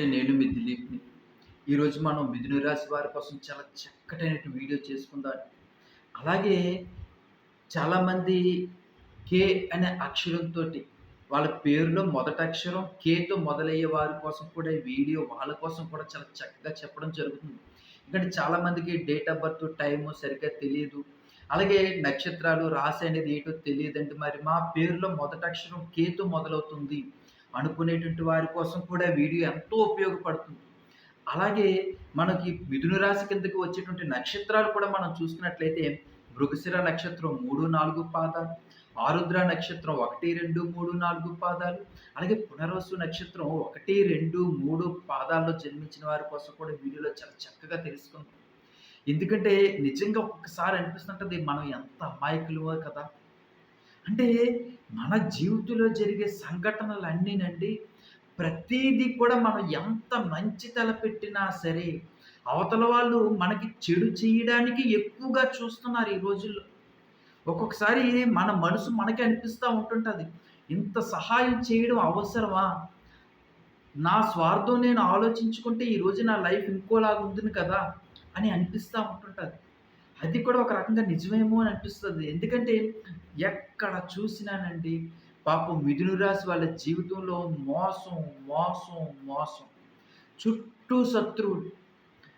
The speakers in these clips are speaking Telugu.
అండి నేను మీ దిలీప్ని. ఈరోజు మనం మిథున రాశి వారి కోసం చాలా చక్కటైన వీడియో చేసుకుందాం. అలాగే చాలామంది కే అనే అక్షరంతో వాళ్ళ పేరులో మొదటి అక్షరం కేతో మొదలయ్యే వారి కోసం కూడా ఈ వీడియో వాళ్ళ కోసం కూడా చాలా చక్కగా చెప్పడం జరుగుతుంది. ఎందుకంటే చాలామందికి డేట్ ఆఫ్ బర్త్ టైము సరిగ్గా తెలియదు. అలాగే నక్షత్రాలు రాశి అనేది ఏంటో తెలియదండి. మరి మా పేరులో మొదటి అక్షరం కేతో మొదలవుతుంది. అనుకునేటువంటి వారి కోసం కూడా వీడియో ఎంతో ఉపయోగపడుతుంది. అలాగే మనకి మిథున రాశి కిందకి వచ్చేటువంటి నక్షత్రాలు కూడా మనం చూసుకున్నట్లయితే మృగశిర నక్షత్రం మూడు నాలుగు పాదాలు ఆరుద్ర నక్షత్రం ఒకటి రెండు మూడు నాలుగు పాదాలు అలాగే పునర్వసు నక్షత్రం ఒకటి రెండు మూడు పాదాల్లో జన్మించిన వారి కోసం కూడా వీడియోలో చాలా చక్కగా తెలుసుకుందాం. ఎందుకంటే నిజంగా ఒక్కసారి అనిపిస్తుంటుంది మనం ఎంత అమాయకులు కదా అంటే మన జీవితంలో జరిగే సంఘటనలన్నీనండి అన్నీనండి కూడా మనం ఎంత మంచి తలపెట్టినా సరే అవతల వాళ్ళు మనకి చెడు చేయడానికి ఎక్కువగా చూస్తున్నారు ఈ రోజుల్లో. ఒక్కొక్కసారి మన మనసు మనకి అనిపిస్తూ ఉంటుంటుంది. ఇంత సహాయం చేయడం అవసరమా? నా స్వార్థం నేను ఆలోచించుకుంటే ఈరోజు నా లైఫ్ ఇంకోలాగా ఉంది కదా అని అనిపిస్తూ ఉంటుంటుంది. అది కూడా ఒక రకంగా నిజమేమో అని అనిపిస్తుంది. ఎందుకంటే ఎక్కడ చూసినానండి పాపం మిథున రాశి వాళ్ళ జీవితంలో మోసం మోసం మోసం. చుట్టూ శత్రువులు.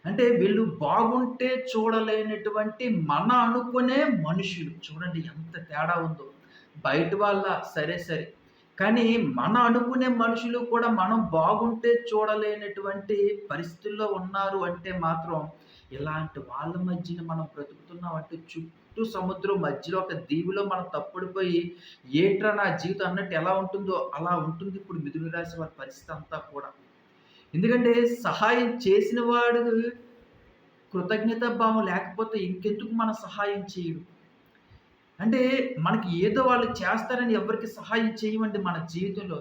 అంటే వీళ్ళు బాగుంటే చూడలేనటువంటి మన అనుకునే మనుషులు. చూడండి ఎంత తేడా ఉందో. బయట వాళ్ళ సరే సరే. కానీ మన అనుకునే మనుషులు కూడా మనం బాగుంటే చూడలేనటువంటి పరిస్థితుల్లో ఉన్నారు అంటే మాత్రం ఇలాంటి వాళ్ళ మధ్యన మనం బ్రతుకుతున్నాం అంటే చుట్టూ సముద్రం మధ్యలో ఒక దీవిలో మనం తప్పుడిపోయి ఏట్రా నా జీవితం అన్నట్టు ఎలా ఉంటుందో అలా ఉంటుంది ఇప్పుడు మిథున రాశి వారి పరిస్థితి అంతా కూడా. ఎందుకంటే సహాయం చేసిన వాడు కృతజ్ఞత భావం లేకపోతే ఇంకెందుకు మనం సహాయం చేయడు? అంటే మనకి ఏదో వాళ్ళు చేస్తారని ఎవరికి సహాయం చేయమండి మన జీవితంలో.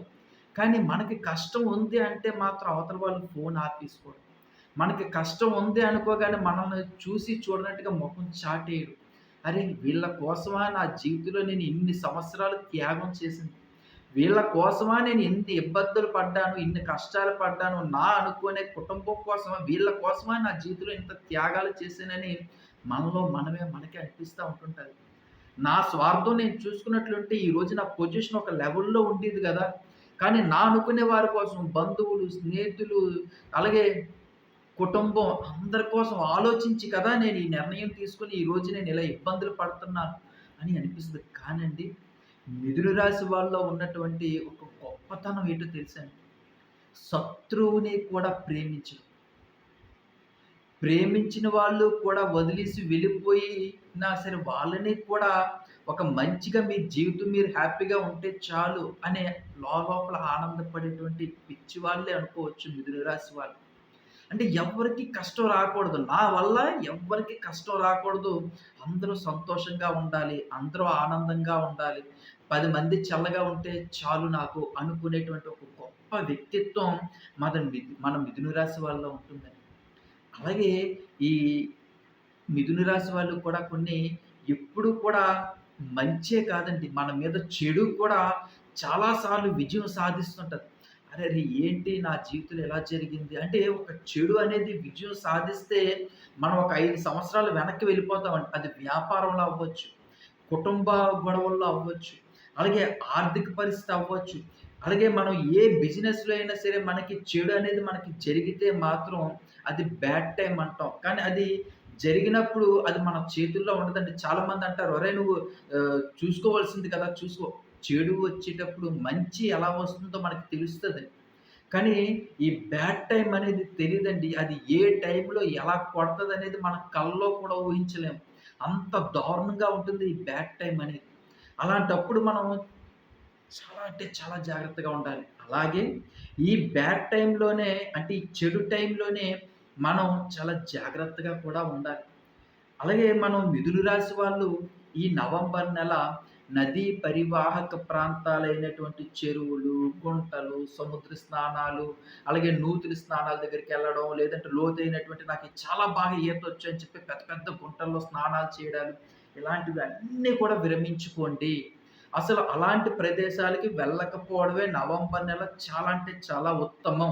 కానీ మనకి కష్టం ఉంది అంటే మాత్రం అవతల వాళ్ళు ఫోన్ ఆపేసుకోవడం. మనకి కష్టం ఉంది అనుకోగానే మనల్ని చూసి చూడనట్టుగా ముఖం చాటేయడు. అరే వీళ్ళ కోసమా నా జీవితంలో నేను ఇన్ని సంవత్సరాలు త్యాగం చేసింది? వీళ్ళ కోసమా నేను ఎన్ని ఇబ్బందులు పడ్డాను ఇన్ని కష్టాలు పడ్డాను నా అనుకునే కుటుంబం కోసమా వీళ్ళ కోసమా నా జీవితంలో ఇంత త్యాగాలు చేశానని మనలో మనమే మనకి అనిపిస్తూ ఉంటుంటుంది. నా స్వార్థం నేను చూసుకున్నట్లుంటే ఈరోజు నా పొజిషన్ ఒక లెవెల్లో ఉండేది కదా. కానీ నా అనుకునే వారి కోసం బంధువులు స్నేహితులు అలాగే కుటుంబం అందరి కోసం ఆలోచించి కదా నేను ఈ నిర్ణయం తీసుకుని ఈరోజు నేను ఇలా ఇబ్బందులు పడుతున్నాను అని అనిపిస్తుంది. కానండి మిథున రాశి వాళ్ళలో ఉన్నటువంటి ఒక గొప్పతనం ఏంటో తెలుసండి శత్రువుని కూడా ప్రేమించడం. ప్రేమించిన వాళ్ళు కూడా వదిలేసి వెళ్ళిపోయినా సరే వాళ్ళని కూడా ఒక మంచిగా మీ జీవితం మీరు హ్యాపీగా ఉంటే చాలు అనే లోపల ఆనందపడేటువంటి పిచ్చి వాళ్ళే అనుకోవచ్చు మిథున రాశి వాళ్ళు. అంటే ఎవరికి కష్టం రాకూడదు. నా వల్ల ఎవరికి కష్టం రాకూడదు. అందరూ సంతోషంగా ఉండాలి. అందరూ ఆనందంగా ఉండాలి. పది మంది చల్లగా ఉంటే చాలు నాకు అనుకునేటువంటి ఒక గొప్ప వ్యక్తిత్వం మన మన మిథున రాశి వాళ్ళలో ఉంటుందని. అలాగే ఈ మిథున రాశి వాళ్ళు కూడా కొన్ని ఎప్పుడు కూడా మంచే కాదండి. మన మీద చెడు కూడా చాలాసార్లు విజయం సాధిస్తుంటుంది. అరే ఏంటి నా జీవితంలో ఎలా జరిగింది? అంటే ఒక చెడు అనేది విజయం సాధిస్తే మనం ఒక ఐదు సంవత్సరాలు వెనక్కి వెళ్ళిపోతాం అది వ్యాపారంలో అవ్వచ్చు కుటుంబ గొడవల్లో అవ్వచ్చు అలాగే ఆర్థిక పరిస్థితి అవ్వచ్చు. అలాగే మనం ఏ బిజినెస్లో అయినా సరే మనకి చెడు అనేది మనకి జరిగితే మాత్రం అది బ్యాడ్ టైం అంటాం. కానీ అది జరిగినప్పుడు అది మన చేతుల్లో ఉండదండి. చాలామంది అంటారు ఒరే నువ్వు చూసుకోవాల్సింది కదా చూసుకో. చెడు వచ్చేటప్పుడు మంచి ఎలా వస్తుందో మనకి తెలుస్తుంది. కానీ ఈ బ్యాడ్ టైం అనేది తెలియదండి అది ఏ టైంలో ఎలా కొడుతుంది అనేది మన కళ్ళలో కూడా ఊహించలేము అంత దారుణంగా ఉంటుంది ఈ బ్యాడ్ టైం అనేది. అలాంటప్పుడు మనం చాలా అంటే చాలా జాగ్రత్తగా ఉండాలి. అలాగే ఈ బ్యాడ్ టైంలోనే అంటే ఈ చెడు టైంలోనే మనం చాలా జాగ్రత్తగా కూడా ఉండాలి. అలాగే మనం మిథులు రాశి వాళ్ళు ఈ నవంబర్ నెల నదీ పరివాహక ప్రాంతాలైనటువంటి చెరువులు గుంటలు సముద్ర స్నానాలు అలాగే నూతులు స్నానాల దగ్గరికి వెళ్ళడం లేదంటే లోతైనటువంటి నాకు చాలా బాగా ఈత వచ్చు అని చెప్పి పెద్ద పెద్ద గుంటల్లో స్నానాలు చేయడాలు ఇలాంటివి అన్నీ కూడా విరమించుకోండి. అసలు అలాంటి ప్రదేశాలకి వెళ్ళకపోవడమే నవంబర్ నెల చాలా అంటే చాలా ఉత్తమం.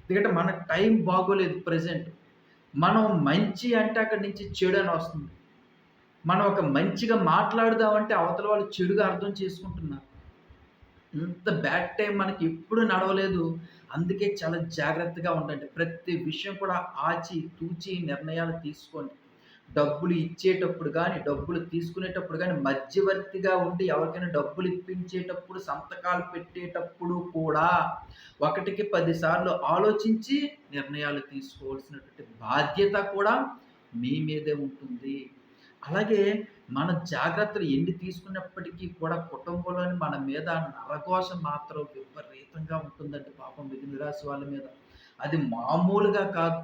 ఎందుకంటే మన టైం బాగోలేదు ప్రజెంట్. మనం మంచి అంటే అక్కడి నుంచి చెడు అని వస్తుంది. మనం ఒక మంచిగా మాట్లాడుదామంటే అవతల వాళ్ళు చెడుగా అర్థం చేసుకుంటున్నారు. ఇంత బ్యాడ్ టైం మనకి ఎప్పుడు నడవలేదు. అందుకే చాలా జాగ్రత్తగా ఉండండి. ప్రతి విషయం కూడా ఆచి తూచి నిర్ణయాలు తీసుకోండి. డబ్బులు ఇచ్చేటప్పుడు కానీ డబ్బులు తీసుకునేటప్పుడు కానీ మధ్యవర్తిగా ఉండి ఎవరికైనా డబ్బులు ఇప్పించేటప్పుడు సంతకాలు పెట్టేటప్పుడు కూడా ఒకటికి పదిసార్లు ఆలోచించి నిర్ణయాలు తీసుకోవాల్సినటువంటి బాధ్యత కూడా మీ మీదే ఉంటుంది. అలాగే మన జాగ్రత్తలు ఎన్ని తీసుకున్నప్పటికీ కూడా కుటుంబంలోని మన మీద నరఘోష మాత్రం విపరీతంగా ఉంటుందండి పాపం మిథున రాశి వాళ్ళ మీద. అది మామూలుగా కాదు.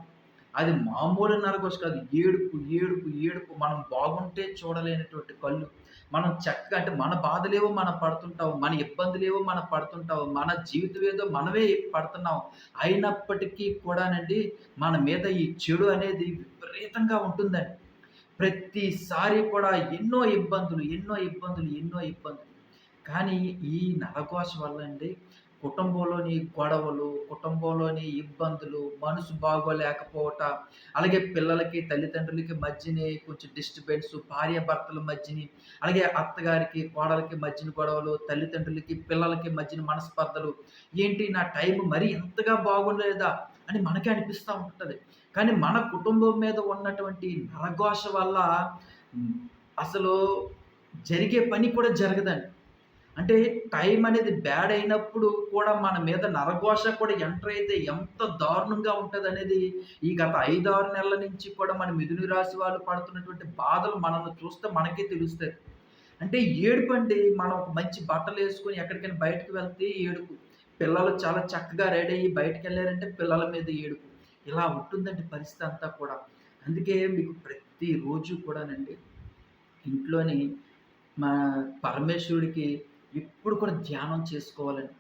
అది మామూలు నరఘోష కాదు. ఏడుపు ఏడుపు ఏడుపు. మనం బాగుంటే చూడలేనటువంటి కళ్ళు. మనం చక్కగా అంటే మన బాధలేవో మనం పడుతుంటావు మన ఇబ్బందులేవో మనం పడుతుంటావు మన జీవితం ఏదో మనమే పడుతున్నాం. అయినప్పటికీ కూడానండి మన మీద ఈ చెడు అనేది విపరీతంగా ఉంటుందండి. ప్రతిసారి కూడా ఎన్నో ఇబ్బందులు ఎన్నో ఇబ్బందులు ఎన్నో ఇబ్బందులు. కానీ ఈ నరకోశ వల్ల అండి కుటుంబంలోని గొడవలు కుటుంబంలోని ఇబ్బందులు మనసు బాగోలేకపోవట అలాగే పిల్లలకి తల్లిదండ్రులకి మధ్యనే కొంచెం డిస్టర్బెన్స్ భార్య భర్తల మధ్యని అలాగే అత్తగారికి కోడలకి మధ్యన గొడవలు తల్లిదండ్రులకి పిల్లలకి మధ్యన మనస్పర్ధలు ఏంటి నా టైం మరీ ఎంతగా బాగుండలేదా అని మనకే అనిపిస్తూ ఉంటుంది. కానీ మన కుటుంబం మీద ఉన్నటువంటి నరఘోష వల్ల అసలు జరిగే పని కూడా జరగదండి. అంటే టైం అనేది బ్యాడ్ అయినప్పుడు కూడా మన మీద నరఘోష కూడా ఎంటర్ అయితే ఎంత దారుణంగా ఉంటుంది అనేది ఈ గత ఐదు ఆరు నెలల నుంచి కూడా మన మిథుని రాశి వాళ్ళు పడుతున్నటువంటి బాధలు మనల్ని చూస్తే మనకే తెలుస్తుంది అంటే ఏడుపు అండి. మనం ఒక మంచి బట్టలు వేసుకొని ఎక్కడికైనా బయటకు వెళ్తే ఏడుపు. పిల్లలు చాలా చక్కగా రెడీ అయ్యి బయటకు వెళ్ళారంటే పిల్లల మీద ఏడుపు. ఇలా ఉంటుందండి పరిస్థితి అంతా కూడా. అందుకే మీకు ప్రతిరోజు కూడానండి ఇంట్లోని మా పరమేశ్వరుడికి ఎప్పుడు కూడా ధ్యానం చేసుకోవాలండి.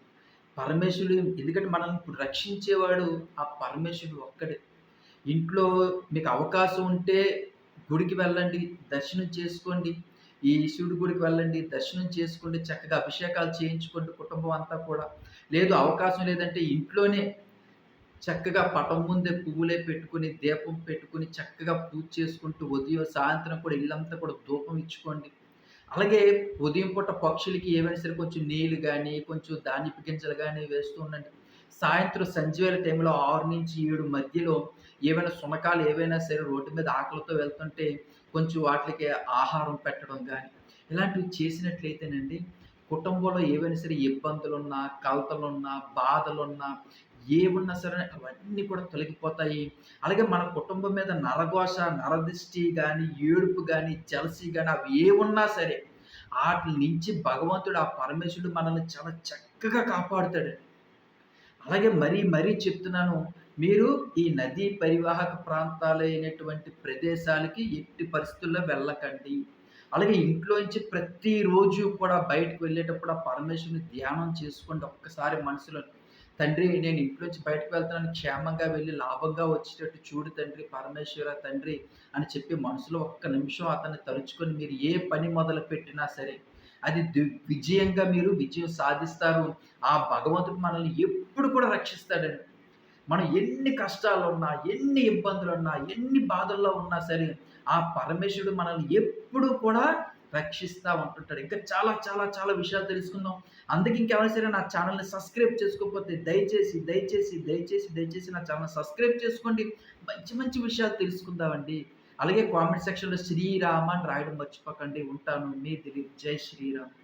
పరమేశ్వరుడు ఎందుకంటే మనల్ని ఇప్పుడు రక్షించేవాడు ఆ పరమేశ్వరుడు ఒక్కడే. ఇంట్లో మీకు అవకాశం ఉంటే గుడికి వెళ్ళండి దర్శనం చేసుకోండి. ఈ శివుడి గుడికి వెళ్ళండి దర్శనం చేసుకోండి చక్కగా అభిషేకాలు చేయించుకోండి కుటుంబం అంతా కూడా. లేదు అవకాశం లేదంటే ఇంట్లోనే చక్కగా పటం ముందే పువ్వులే పెట్టుకుని దీపం పెట్టుకుని చక్కగా పూజ చేసుకుంటూ ఉదయం సాయంత్రం కూడా ఇల్లంతా కూడా ధూపం ఇచ్చుకోండి. అలాగే ఉదయం పూట పక్షులకి ఏమైనా సరే కొంచెం నీళ్ళు కానీ కొంచెం ధాన్యపు గింజలు కానీ వేస్తూ ఉండండి. సాయంత్రం సంజీవేల టైంలో ఆరు నుంచి ఏడు మధ్యలో ఏమైనా సునకాలు ఏవైనా సరే రోడ్డు మీద ఆకలితో వెళ్తుంటే కొంచెం వాటికి ఆహారం పెట్టడం కానీ ఇలాంటివి చేసినట్లయితేనండి కుటుంబంలో ఏవైనా సరే ఇబ్బందులున్నా కలతలున్నా బాధలున్నా ఏమున్నా సరే అవన్నీ కూడా తొలగిపోతాయి. అలాగే మన కుటుంబం మీద నరఘోష నరదృష్టి కానీ ఏడుపు కానీ జలసి కానీ అవి ఏమున్నా సరే వాటి నుంచి భగవంతుడు ఆ పరమేశ్వరుడు మనల్ని చాలా చక్కగా కాపాడుతాడు. అలాగే మరీ మరీ చెప్తున్నాను మీరు ఈ నదీ పరివాహక ప్రాంతాలైనటువంటి ప్రదేశాలకి ఎట్టి పరిస్థితుల్లో వెళ్ళకండి. అలాగే ఇంట్లోంచి ప్రతిరోజు కూడా బయటకు వెళ్ళేటప్పుడు ఆ పరమేశ్వరుని ధ్యానం చేసుకోండి. ఒక్కసారి మనసులో తండ్రి నేను ఇంట్లోంచి బయటకు వెళ్తున్నాను. క్షేమంగా వెళ్ళి లాభంగా వచ్చేటట్టు చూడు తండ్రి పరమేశ్వర తండ్రి అని చెప్పి మనసులో ఒక్క నిమిషం అతన్ని తలుచుకొని మీరు ఏ పని మొదలు పెట్టినా సరే అది విజయంగా మీరు విజయం సాధిస్తారు. ఆ భగవంతుడు మనల్ని ఎప్పుడు కూడా రక్షిస్తాడండి. మనం ఎన్ని కష్టాలు ఉన్నా ఎన్ని ఇబ్బందులు ఉన్నా ఎన్ని బాధల్లో ఉన్నా సరే ఆ పరమేశ్వరుడు మనల్ని ఎప్పుడు కూడా రక్షిస్తూ ఉంటుంటాడు. ఇంకా చాలా చాలా చాలా విషయాలు తెలుసుకుందాం. అందుకే ఇంకెవరైనా సరే నా ఛానల్ని సబ్స్క్రైబ్ చేసుకోకపోతే దయచేసి దయచేసి దయచేసి దయచేసి నా ఛానల్ సబ్స్క్రైబ్ చేసుకోండి. మంచి మంచి విషయాలు తెలుసుకుందామండి. అలాగే కామెంట్ సెక్షన్లో శ్రీరామ అని రాయడం మర్చిపోకండి. ఉంటాను. మీ దిలీప్. జై శ్రీరామ్.